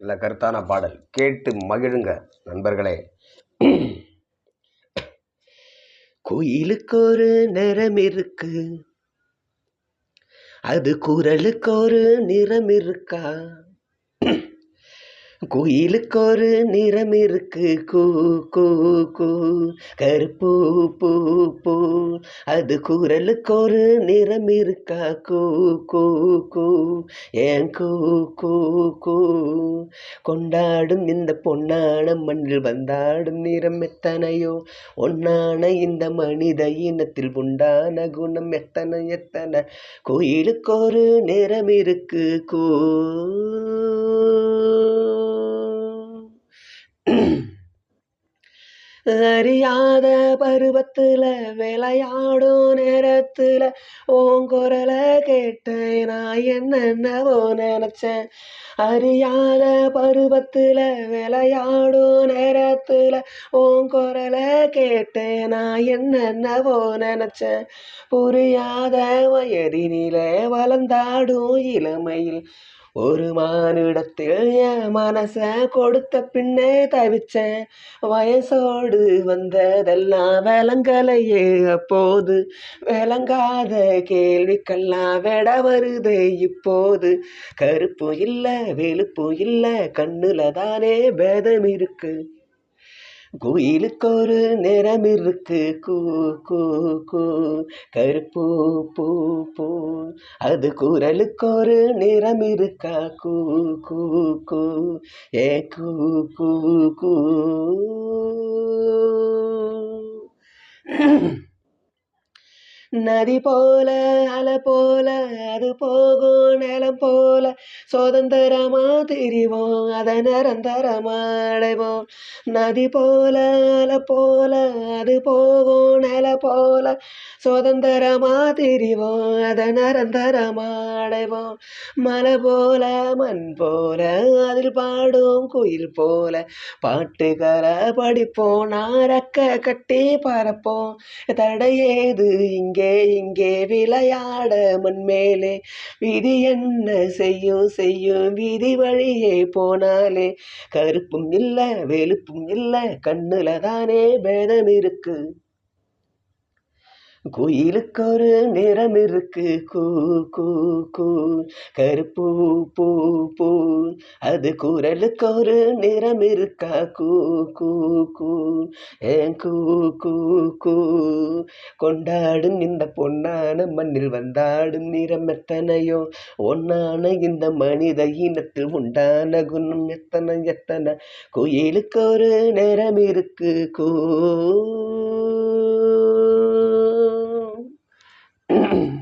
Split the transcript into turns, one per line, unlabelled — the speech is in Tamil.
நல்ல கருத்தான பாடல். கேட்டு மகிழுங்க நண்பர்களே. குயிலுக்கு ஒரு நிறம் இருக்கு அது குரலுக்கு ஒரு நிறம் இருக்கா கோயிலுக்கு ஒரு நிறம் இருக்கு கூ கூ கூ. கருப்பு பூ பூ. அது குரலுக்கு ஒரு நிறம் இருக்கா கூ கூ கூ. ஏன் கூ கூ கூ. கொண்டாடும் இந்த பொன்னான மண்ணில் வந்தாடும் நிறம் எத்தனையோ? ஒன்னான இந்த மனித இனத்தில் உண்டான குணம் எத்தனை எத்தனை? கோயிலுக்கு ஒரு நிறம் இருக்கு கூ. அறியாத பருவத்துல விளையாடும் நேரத்துல ஓங்குரல கேட்டேன். நான் என்னென்னவோ நினைச்சேன். அறியாத பருவத்துல விளையாடும் நேரத்துல ஓங்குரல கேட்டேன். நான் என்னென்னவோ நினைச்சேன். புரியாத வயதினிலே வளர்ந்தாடும் இளமையில் ஒரு மானிடத்தில் என் மனச கொடுத்த பின்னே தவிச்சேன். வயசோடு வந்ததெல்லாம் விளங்கலையே அப்போது. விளங்காத கேள்விக்கெல்லாம் விட வருது இப்போது. கருப்பு இல்லை வெளுப்பு இல்லை கண்ணுல தானே பேதம் இருக்கு. கோயிலுக்கு ஒரு நிறம் இருக்கு. கூ கூ கூ. கருப்பு பூ பூ. அது குரலுக்கு ஒரு நிறம் இருக்கா? கூ கூ கூ. ஏ கூ கூ கூ. நதி போல அலை போல அது போகும் நிலம் போல. சுதந்திரமா திரிவோம் அதை நிரந்தரமா அடைவோம். நதி போல அலை போல அது போகும் நில போல. சுதந்திரமா திரிவோம் அதை நிரந்தரமா அடைவோம் மலை போல மண் போல அதில் பாடும் குயில் போல. பாட்டுகளை படிப்போம் நாரக்க கட்டி பறப்போம் தடையேது இங்கே இங்கே விளையாட மண்மேலே விதி என்ன செய்யும் செய்யும் விதி வழியே போனாலே. கருப்பும் இல்லை வெளுப்பும் இல்லை கண்ணுல தானே பேதம் இருக்கு குயிலுக்கு ஒரு நிறம் இருக்கு. கூ கூ கூ. கருப்பு பூ பூ அது குரலுக்கு ஒரு நிறம் இருக்கா? கூ கூ கூ. ஏன் கூ கூ கூ? கொண்டாடும் இந்த பொன்னான மண்ணில் வந்தாடும் நிறம் எத்தனையோ? ஒன்னான இந்த மனித இனத்தில் உண்டான குணம் எத்தனை எத்தனை? குயிலுக்கு ஒரு நிறம் இருக்கு. கூ.